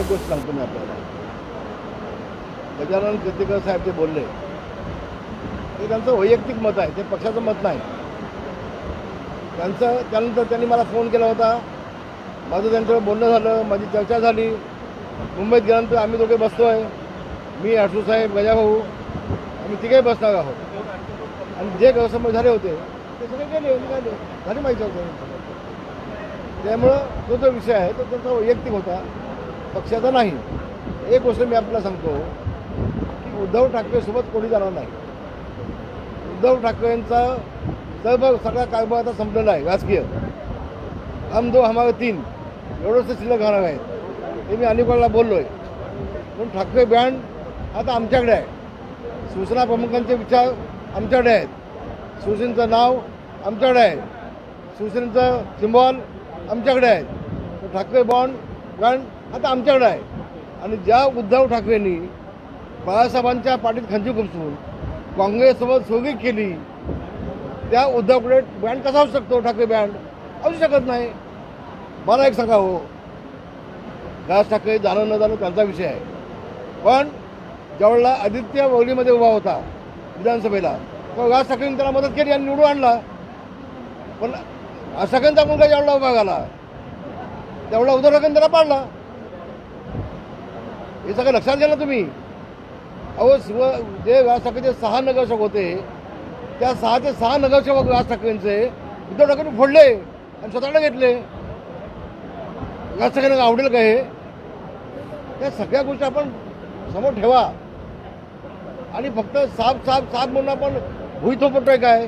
एक गोष्ट सांगतो मी आपल्याला. गजानन कीर्तीकर साहेब जे बोलले हे त्यांचं वैयक्तिक मत आहे ते पक्षाचं मत नाही. त्यांचं त्यानंतर त्यांनी मला फोन केला होता. माझं त्यांच्यावर बोलणं झालं माझी चर्चा झाली. मुंबईत गेल्यानंतर आम्ही दोघे बसतोय. मी आठू साहेब गजाभाऊ आम्ही तिघे बसणार आहोत. आणि जे गैरसमज झाले होते ते सगळे गेले निघाले. झाले माहिती होतं त्यामुळं तो जो विषय आहे तो त्यांचा वैयक्तिक होता. पक्षाचा नाही. एक गोष्ट मी आपल्याला सांगतो की उद्धव ठाकरेसोबत कोणी जाणार नाही. उद्धव ठाकरेंचा सहभाग सगळा कारभार आता संपलेला आहे राजकीय. हम दो हमारे तीन. एवढंच शिल्लक राहणार आहेत. ते मी अनेकवेळेला बोललो आहे पण ठाकरे ब्रँड आता आमच्याकडे आहे. शिवसेना प्रमुखांचे विचार आमच्याकडे आहेत. शिवसेनेचं नाव आमच्याकडे आहे. शिवसेनेचं सिम्बॉल आमच्याकडे आहेत ठाकरे बॉन्ड कारण आता आमच्याकडे आहे. आणि ज्या उद्धव ठाकरेंनी बाळासाहेबांच्या पाठीत खंजी खुपसून काँग्रेससोबत सोगी केली त्या उद्धवकडे बँड कसा असू शकतो? ठाकरे बँड असू शकत नाही. मला एक सांगा हो राज ठाकरे जाणं न जाणं त्यांचा विषय आहे. पण ज्यावेळेला आदित्य वगळीमध्ये उभा होता विधानसभेला तेव्हा राज ठाकरेंनी त्याला मदत केली आणि निवडून आणला. पण राज ठाकरेंचा मुलगा ज्यावेळेला उभा झाला तेवढा उद्धव त्याला पाडला. हे सगळं लक्षात घ्या ना तुम्ही. अहो शिव जे व्यास ठाकरेचे सहा नगरसेवक होते त्या सहाचे सहा नगरसेवक व्यास ठाकरेंचे उद्धव ठाकरे फोडले आणि स्वतःला घेतले. व्यास ठाकरेंना आवडेल का हे? त्या सगळ्या गोष्टी आपण समोर ठेवा. आणि फक्त साप साप साप म्हणून आपण भुईतो पडतोय काय?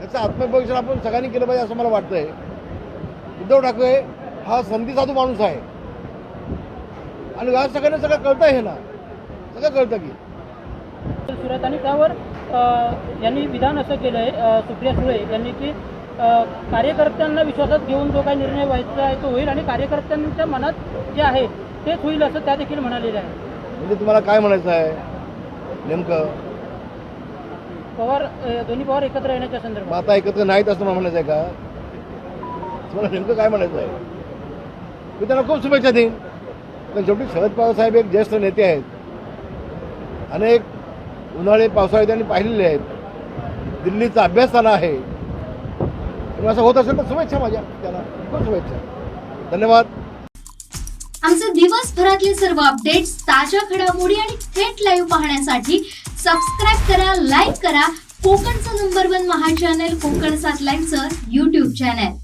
याचं आत्मपरीक्षण आपण सगळ्यांनी केलं पाहिजे असं मला वाटतंय. उद्धव ठाकरे हा संधी साधू माणूस आहे. आणि राज ठाकरेंना सगळं कळतं हे ना. सगळं कळतं की. सुरत आणि त्यावर यांनी विधान असं केलं आहे सुप्रिया सुळे यांनी की कार्यकर्त्यांना विश्वासात घेऊन जो काही निर्णय व्हायचा आहे तो होईल आणि कार्यकर्त्यांच्या मनात जे आहे तेच होईल असं त्या देखील म्हणालेलं आहे. म्हणजे तुम्हाला काय म्हणायचं आहे? नेमकं? पवार दोन्ही पवार एकत्र येण्याच्या संदर्भात. आता एकत्र नाहीत असं म्हणायचं आहे का? तुम्हाला नेमकं काय म्हणायचं आहे? मी त्यांना खूप शुभेच्छा देईन. पण शेवटी शरद पवार साहेब एक ज्येष्ठ नेते आहेत. अनेक उन्हाळे पावसाळे त्यांनी पाहिलेले आहेत. दिल्लीचा अभ्यासताना आहे. असं होत असेल तर शुभेच्छा माझ्या. त्यांना खूप शुभेच्छा. धन्यवाद. आमचे दिवसभरातले सर्व अपडेट्स ताज्या घडामोडी आणि थेट लाईव्ह पाहण्यासाठी सबस्क्राईब करा लाईक करा. कोकणचं number one Maha channel Konkan सात लाईव्हचं युट्यूब चॅनल